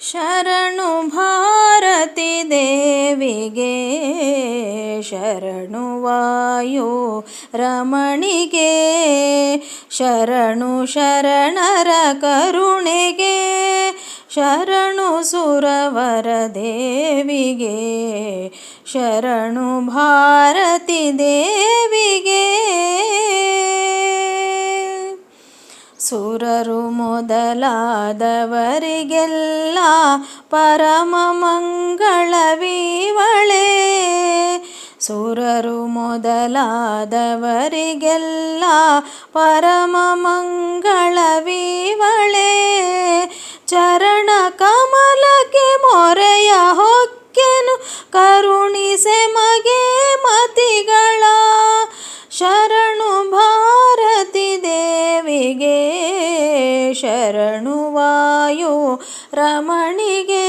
ಶರಣು ಭಾರತಿ ದೇವಿಗೆ ಶರಣು ವಾಯು ರಮಣಿಗೆ ಶರಣು ಶರಣರ ಕರುಣೆಗೆ ಶರಣು ಸುರವರ ದೇವಿಗೆ ಶರಣು ಭಾರತಿ ದೇವಿಗೆ ಸುರರು ಮೊದಲಾದವರಿಗೆಲ್ಲ ಪರಮ ಮಂಗಳವಿವಳೆ ಸುರರು ಮೊದಲಾದವರಿಗೆಲ್ಲ ಪರಮ ಮಂಗಳವಿವಳೆ ಚರಣ ಕಮಲಕ್ಕೆ ಮೊರೆಯ ಹೊಕ್ಕೆನು, ಕರುಣಿಸೆ ಮಗೆ ಮತಿಗಳ. ಶರಣು ದೇವಿಗೆ ಶರಣು ವಾಯು ರಮಣಿಗೆ